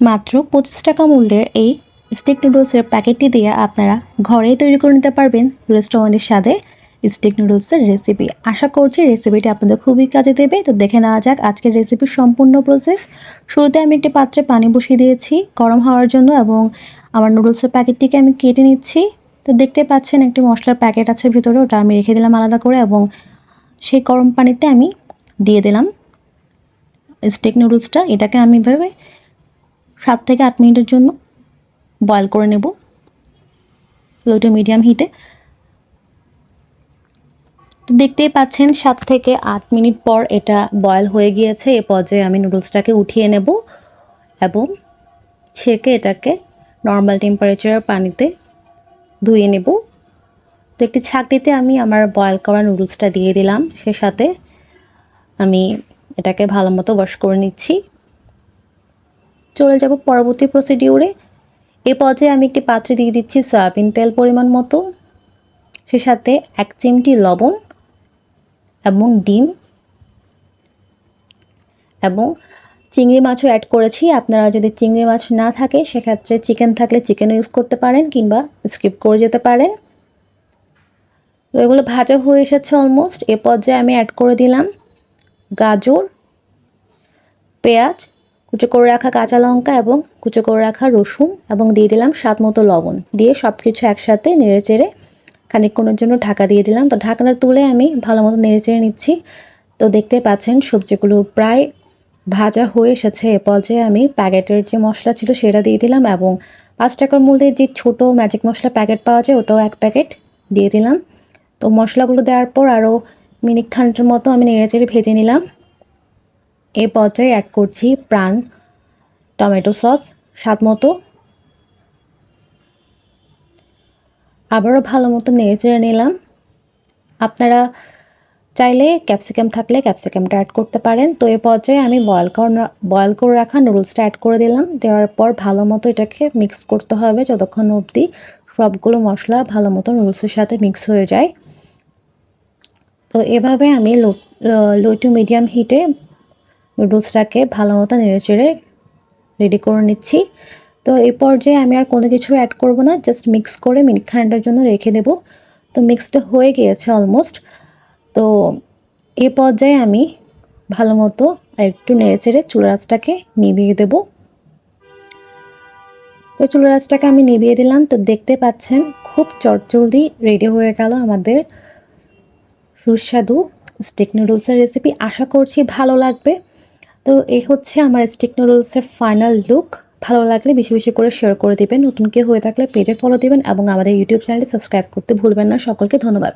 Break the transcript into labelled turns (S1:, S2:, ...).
S1: মাত্র পঁচিশ টাকা মূল্যের এই স্টিক নুডলসের প্যাকেটটি দিয়ে আপনারা ঘরেই তৈরি করে নিতে পারবেন রেস্টুরেন্টের স্বাদে স্টিক নুডলসের রেসিপি আশা করছি রেসিপিটি আপনাদের খুবই কাজে দেবে। তো দেখে নেওয়া যাক আজকের রেসিপির সম্পূর্ণ প্রসেস শুরুতে আমি একটি পাত্রে পানি বসিয়ে দিয়েছি গরম হওয়ার জন্য এবং আমার নুডলসের প্যাকেটটিকে আমি কেটে নিচ্ছি। তো দেখতে পাচ্ছেন একটি মশলার প্যাকেট আছে ভিতরে, ওটা আমি রেখে দিলাম আলাদা করে এবং সেই গরম পানিতে আমি দিয়ে দিলাম স্টিক নুডলসটা এটাকে আমি এভাবে সাত থেকে আট মিনিটের জন্য বয়েল করে নেব। লো টু মিডিয়াম হিটে তো দেখতেই পাচ্ছেন, সাত থেকে আট মিনিট পর এটা বয়েল হয়ে গিয়েছে। এ পর্যায়ে আমি নুডলসটাকে উঠিয়ে নেব এবং ছেঁকে এটাকে নর্মাল টেম্পারেচারের পানিতে ধুয়ে নেব। তো একটি ছাকটিতে আমি আমার বয়েল করা নুডলসটা দিয়ে দিলাম। সে সাথে আমি এটাকে ভালো মতো ওয়াশ করে নিচ্ছি। চলে যাব পরবর্তী প্রসিডিউরে এ পর্যায়ে আমি একটি পাত্রে দিয়ে দিচ্ছি সয়াবিন তেল পরিমাণ মতো। সে সাথে এক চিমটি লবণ এবং ডিম এবং চিংড়ি মাছও অ্যাড করেছি। আপনারা যদি চিংড়ি মাছ না থাকে, সেক্ষেত্রে চিকেন থাকলে চিকেন ইউজ করতে পারেন কিংবা স্কিপ করে যেতে পারেন। তো এগুলো ভাজা হয়ে এসেছে অলমোস্ট এ পর্যায়ে আমি অ্যাড করে দিলাম গাজর, পেঁয়াজ কুচো করে রাখা কাঁচা লঙ্কা এবং কুচো করে রাখা রসুন এবং দিয়ে দিলাম স্বাদ মতো লবণ। দিয়ে সব কিছু একসাথে নেড়ে চেড়ে খানিকক্ষণের জন্য ঢাকা দিয়ে দিলাম। তো ঢাকনা তুলে আমি ভালো মতো নেড়ে চেড়ে নিচ্ছি। তো দেখতে পাচ্ছেন সবজিগুলো প্রায় ভাজা হয়ে এসেছে। এ পর্যায়ে আমি প্যাকেটের যে মশলা ছিল সেটা দিয়ে দিলাম এবং পাঁচ টাকার মধ্যে যে ছোট ম্যাজিক মশলা প্যাকেট পাওয়া যায়, ওটাও এক প্যাকেট দিয়ে দিলাম। তো মশলাগুলো দেওয়ার পর আরও মিনিট খানিকের মতো আমি নেড়ে চেড়ে ভেজে নিলাম। এই পর্যায়ে অ্যাড করছি প্রাণ টমেটো সস স্বাদ মতো। আবারও ভালো মতো নেড়ে নিলাম। আপনারা চাইলে ক্যাপসিকাম থাকলে ক্যাপসিকামটা অ্যাড করতে পারেন। তো এ পর্যায়ে আমি বয়েল কর বয়েল করে রাখা নুডলসটা অ্যাড করে দিলাম। দেওয়ার পর ভালো মতো এটাকে মিক্স করতে হবে যতক্ষণ অবধি সবগুলো মশলা ভালো মতো নুডলসের সাথে মিক্স হয়ে যায়। তো এভাবে আমি লো লো টু মিডিয়াম হিটে নুডলসটাকে ভালো মতো নেড়ে চেড়ে রেডি করে নিচ্ছি। তো এই পর্যায়ে আমি আর কোনো কিছু অ্যাড করব না জাস্ট মিক্স করে মিনিট খানিকটার জন্য রেখে দেব। তো মিক্সটা হয়ে গিয়েছে অলমোস্ট তো এই পর্যায়ে আমি ভালো মতো আর একটু নেড়ে চেড়ে চুলা নিভিয়ে দেব। তো চুলা রাসটাকে আমি নিভিয়ে দিলাম। তো দেখতে পাচ্ছেন খুব চটজলদি রেডি হয়ে গেল আমাদের সুস্বাদু স্টিক নুডলসের রেসিপি আশা করছি ভালো লাগবে। তো এই হচ্ছে আমার স্টিক নুডলসের ফাইনাল লুক ভালো লাগলে বেশি বেশি করে শেয়ার করে দেবেন। নতুন কেউ হয়ে থাকলে পেজে ফলো দেবেন এবং আমাদের ইউটিউব চ্যানেলটি সাবস্ক্রাইব করতে ভুলবেন না। সকলকে ধন্যবাদ।